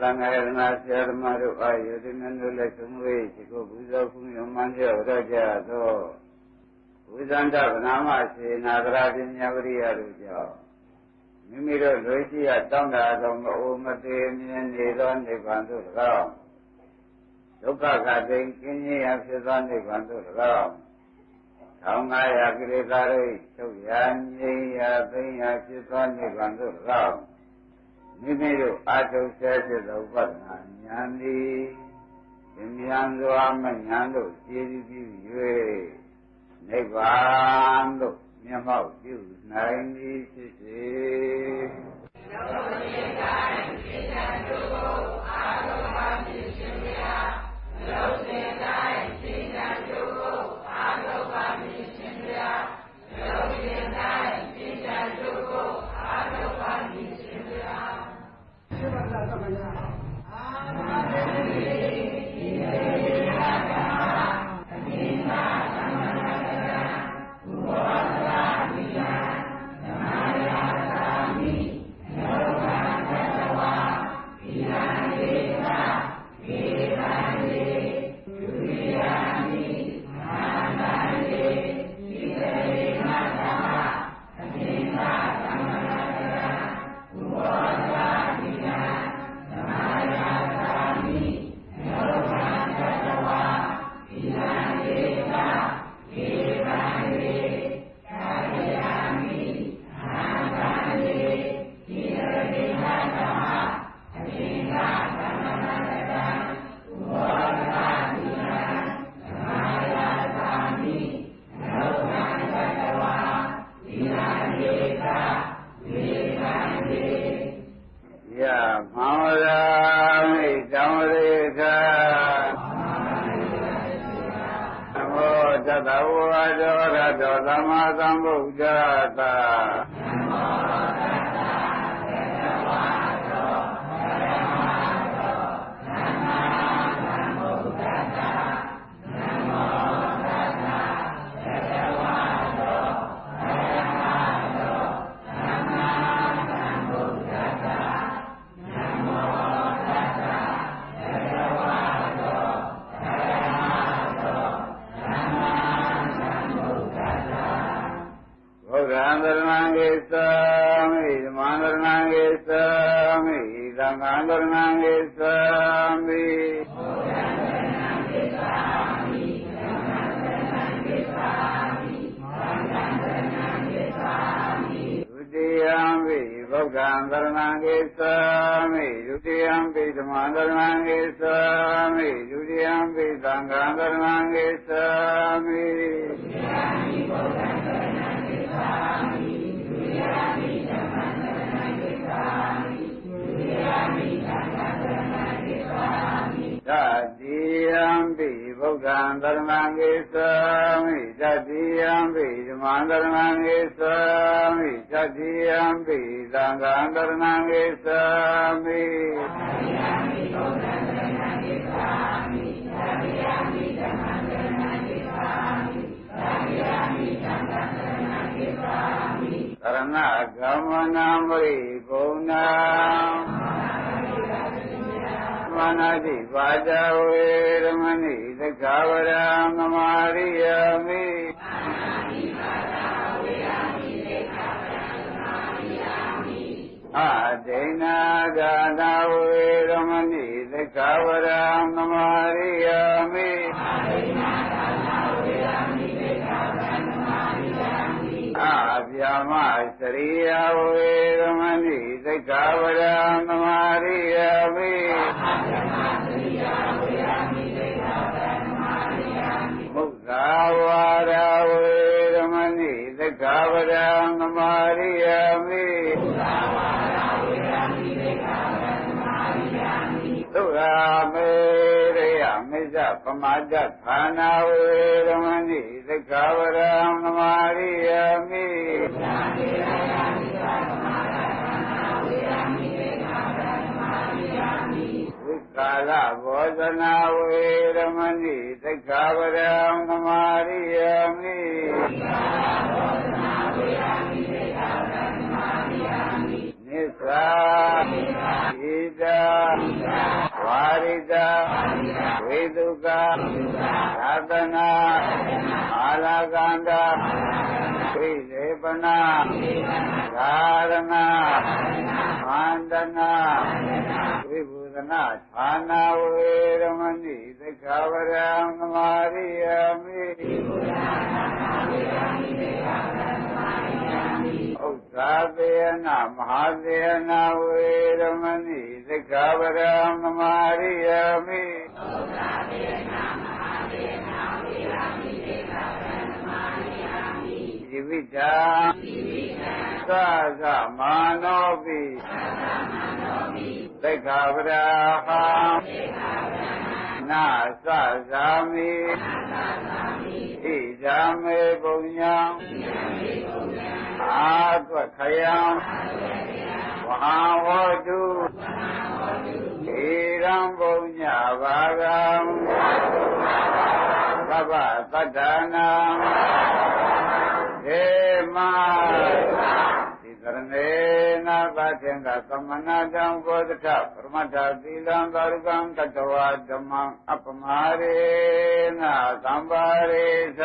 သံဃာယနာဆရာဓမ္မတို့အာယုဒိနတို့လည်းသုံးဝေးဒီကိုပူဇော်ခုမြမှန်ကြောရကြသောဝိဇန္တဗနာမရှိနာဂရာပညာဝရိယတို့ကြောင့်မိမိတို့လွေရှိရတောင်းတာသောမအိုမသေးမြင်နေသောနိဗ္ဗာန်သို့၎င်းဒုက္ခကတိန်ကင်းခြင်းရဖြစ်သောနိဗ္ဗာန်သို့၎င်း1500ကိလေသာတို့ချုပ်ရာငြိမ်းရာသိမ်းရာဖြစ်သောနိဗ္ဗာန်သို့၎င်း မိမိတို့အာထုဆဲဖြစ်သောဥပဒနာဉာဏ်သည်ဉာဏ်စွာမဉာဏ်တို့ကြည်ပြီး၍နိဗ္ဗာန်သို့မျက်မှောက်ပြုနိုင်သည်ဖြစ်စေလောကီတိုင်းစိတ်ဓာတ်တို့အာရုံပါဖြစ်ခြင်းများလောကီ သတ္တဝါဒောရတောသမ္မာသမ္ဗုဒ္ဓတ္တ लोकां धर्माङ्गे स्वामी द्वितीयं पीतमान् धर्माङ्गे स्वामी द्वितीयं पीताङ्गान् धर्माङ्गे स्वामी। ပိဗုဒ္ဓံဓမ္မံကိသောမိတတိယံပိဓမ္မံဓမ္မံကိသောမိတတိယံပိသံဃံဓမ္မံကိသောမိသရဏဂမနာမရိဂုဏံ မနာတိပါဇဝေဓမ္မနိသက္ကဝရမမာရိယမိအဒိနာဂနာဝေဓမ္မနိသက္ကဝရမမာရိယမိအဒိနာဂနာဝေဓမ္မနိသက္ကဝရမမာရိယမိအဗျာမစရိယဝေဓမ္မနိ သိက္ခာပဒံသမာရိယပိမုဿာဝါဒဝေရမဏိသိက္ခာပဒံသမာရိယပိသုရာမေရယမိစ္ဆပမဇ္ဇဌာနာဝေရမဏိသိက္ခာပဒံသမာရိယပိသုရာမေရယ ကာလဘောဇနာဝေရမဏိသိက္ခာပဒံသမာရိယမိကာလဘောဇနာဝေရမဏိသိက္ခာပဒံသမာရိယမိနိစ္စာဣဒာဝါရိတာဝေတုကာသတနာအာလကန္တာဝိသေပနာဓာရဏာမန္တနာ နာဌာနာဝေရမဏိသက္ခဝရံသမာရိယာမိဥစ္စာသေနမဟာသေနဝေရမဏိသက္ခဝရံသမာရိယာမိဥစ္စာသေနမဟာသေနဝေရမဏိသက္ခဝရံသမာရိယာမိဇိဝိတာဇိဝိတာသသမာနောပိသသမာနောပိ သက္ခဝရဟံသက္ခဝရဟံနာသဇာမိနာသဇာမိဣဇာမေပုညံဣဇာမေပုညံအာသဝခယံဝဟံဟောတုဣရံပုညဘာဂံသဗ္ဗသတ္တနာဒေမဒီသ ရဏေနာသတေင္ကသမနာတံဘောဓထပရမတ္ထသီလံသာရုကံကတဝဓမ္မံအပမရေနသံပါရေသ